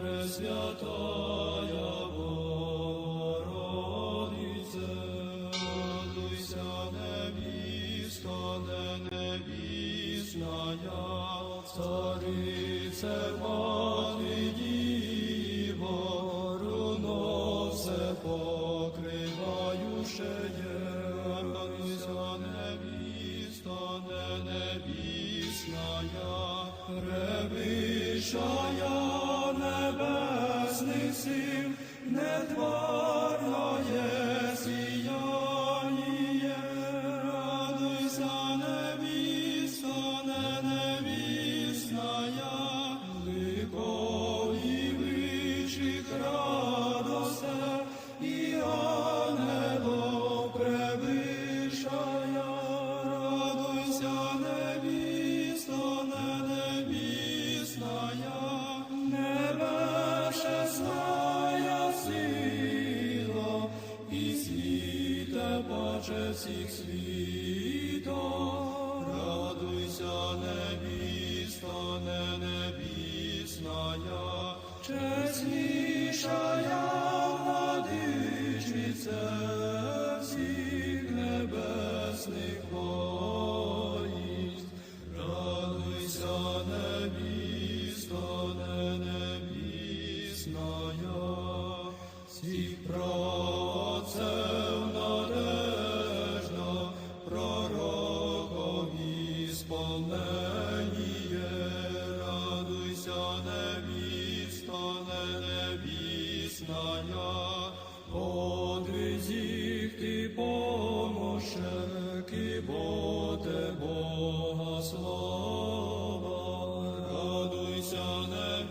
Пресвятая Богородице, радуйся, невіста, не невісная, царице мати діво, руно все покриваючеє, радуйся, невіста, не невісная, невісная, небесная сила, і світе паче всіх світов, радуйся, невіста, не невісная, чеснішая владичице всіх небесних невіста, не невісная, подвизіх ти помощек, і боте Бога слава, радуйся, невісто,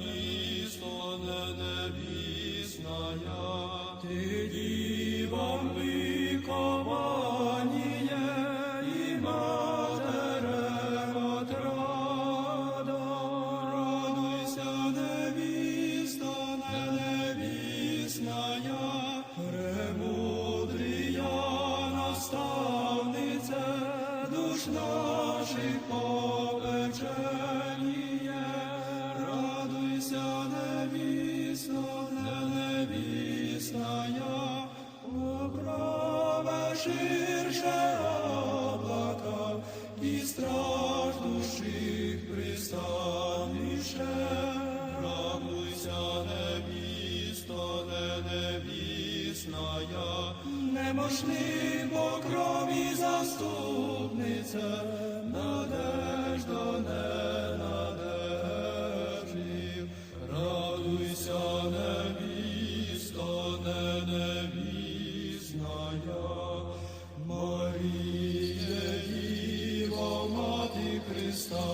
немощний покрові заступниця, надежда не надежив, радуйся, невісто, не невісная, Маріє, Діво, Мати Христа,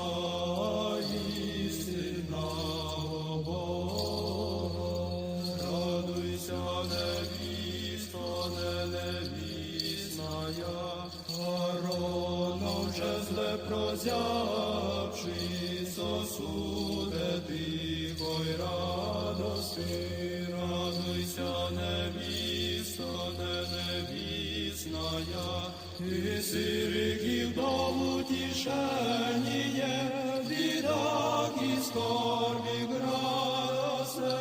прозявши сосуде тихой радости, радуйся, невісто, не невісная, і сириків до утішеніє, бідак і скорбі грасе,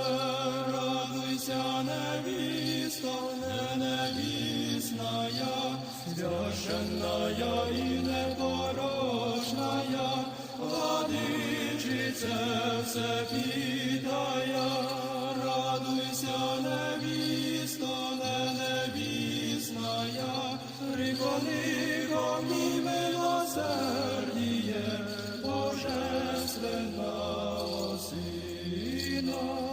радуйся, невісто, не невісная, священная и непорочная, владичице всепідая, радуйся, невісто, не невісная, прикони ко мені милосердіє, Божественна осина.